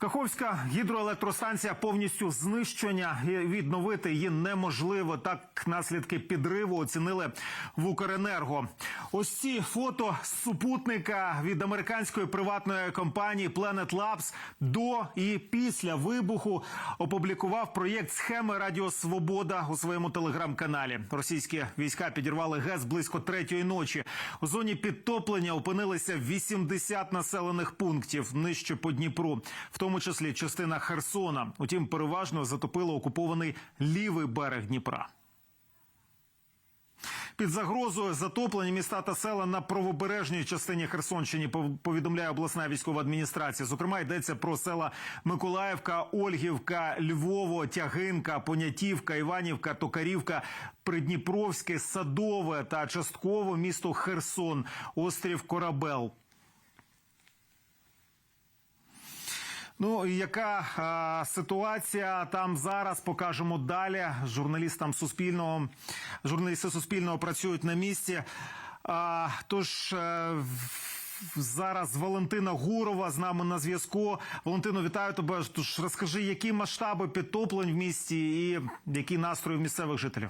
Каховська гідроелектростанція повністю знищення відновити її неможливо. Так наслідки підриву оцінили в Укренерго. Ось ці фото з супутника від американської приватної компанії Planet Labs до і після вибуху опублікував проєкт схеми Радіо Свобода у своєму телеграм-каналі. Російські війська підірвали ГЕС близько третьої ночі. У зоні підтоплення опинилися 80 населених пунктів нижче по Дніпру, в тому числі частина Херсона. Утім, переважно затопило окупований лівий берег Дніпра. Під загрозою затоплені міста та села на правобережній частині Херсонщини пов- повідомляє обласна військова адміністрація. Зокрема, йдеться про села Миколаївка, Ольгівка, Львово, Тягинка, Понятівка, Іванівка, Токарівка, Придніпровське, Садове та частково місто Херсон, острів Корабел. Ну яка а, ситуація там зараз? Покажемо далі. Журналістам Суспільного журналісти Суспільного працюють на місці. А, тож. е, Зараз Валентина Гурова з нами на зв'язку. Валентино, вітаю тебе. Тож розкажи, які масштаби підтоплень в місті і які настрої в місцевих жителів.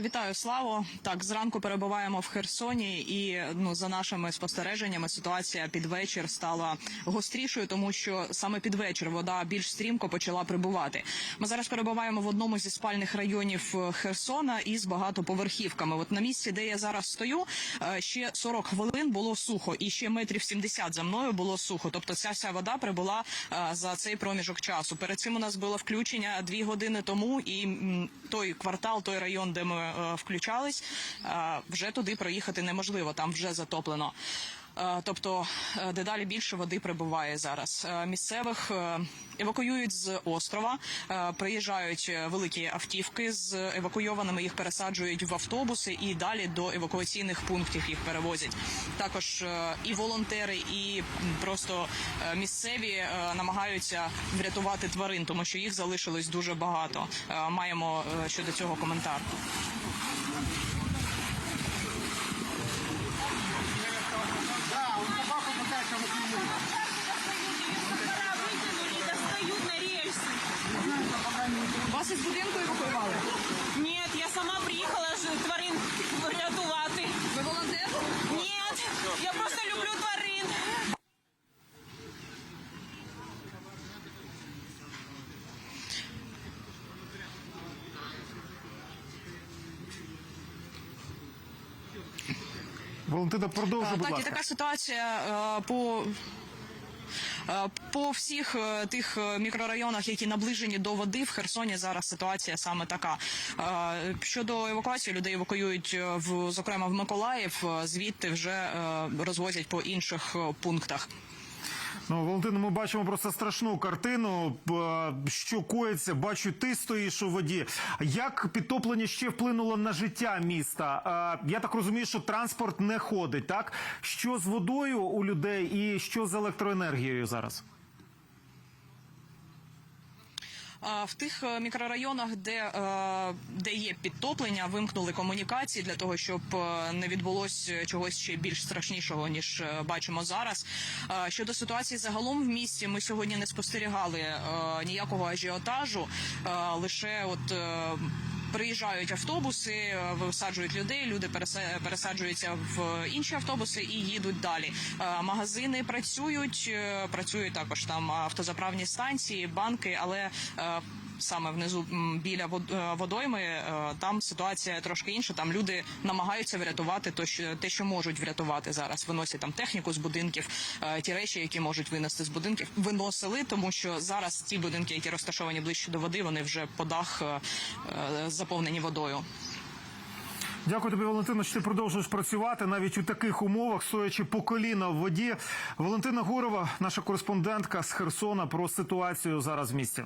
Вітаю, Славо. Так, зранку перебуваємо в Херсоні, і ну за нашими спостереженнями ситуація під вечір стала гострішою, тому що саме під вечір вода більш стрімко почала прибувати. Ми зараз перебуваємо в одному зі спальних районів е, Херсона із багатоповерхівками. От на місці, де я зараз стою, е, ще 40 хвилин було сухо, і ще метрів 70 за мною було сухо. Тобто ця вся вода прибула е, за цей проміжок часу. Перед цим у нас було включення дві години тому, і той квартал, той район, де ми включались, е, вже туди проїхати неможливо. Там вже затоплено. Е, Тобто е, дедалі більше води прибуває зараз. Е, Місцевих евакуюють з острова, приїжджають великі автівки з евакуйованими, їх пересаджують в автобуси і далі до евакуаційних пунктів їх перевозять. Також і волонтери, і просто місцеві намагаються врятувати тварин, тому що їх залишилось дуже багато. Маємо щодо цього коментар. Вас із будинку евакуювали? Нет, я сама приїхала тварин врятувати. Ви волонтер? Нет, я просто люблю тварин. Валентина, продовжуй, будь так, і така ситуація е, по. Е, По всіх е, тих е, мікрорайонах, які наближені до води, в Херсоні зараз ситуація саме така. Щодо евакуації, людей евакуюють в зокрема в Миколаїв, звідти вже розвозять по інших пунктах. Ну, Валентина, ми бачимо просто страшну картину, е, що коїться. Бачу, ти стоїш у воді. Як підтоплення ще вплинуло на життя міста? Е, Я так розумію, що транспорт не ходить. Так що з водою у людей і що з електроенергією зараз? В тих е, мікрорайонах, де, е, де є підтоплення, вимкнули комунікації для того, щоб е, не відбулося чогось ще більш страшнішого ніж бачимо зараз. Щодо ситуації загалом в місті, ми сьогодні не спостерігали ніякого ажіотажу, лише от. Приїжджають автобуси, е, висаджують людей. Люди пересаджуються в інші автобуси і їдуть далі. Е, Магазини працюють, е, працюють також там автозаправні станції, банки, але саме внизу біля е, водойми е, там ситуація трошки інша. Там люди намагаються врятувати то, що те, що можуть врятувати зараз. Виносять там техніку з будинків, е, ті речі, які можуть винести з будинків, виносили, тому що зараз ті будинки, які розташовані ближче до води, вони вже по дах заповнені водою. Дякую тобі, Валентина, що ти продовжуєш працювати навіть у таких умовах, стоячи по коліна в воді. Валентина Гурова, наша кореспондентка з Херсона, про ситуацію зараз в місті.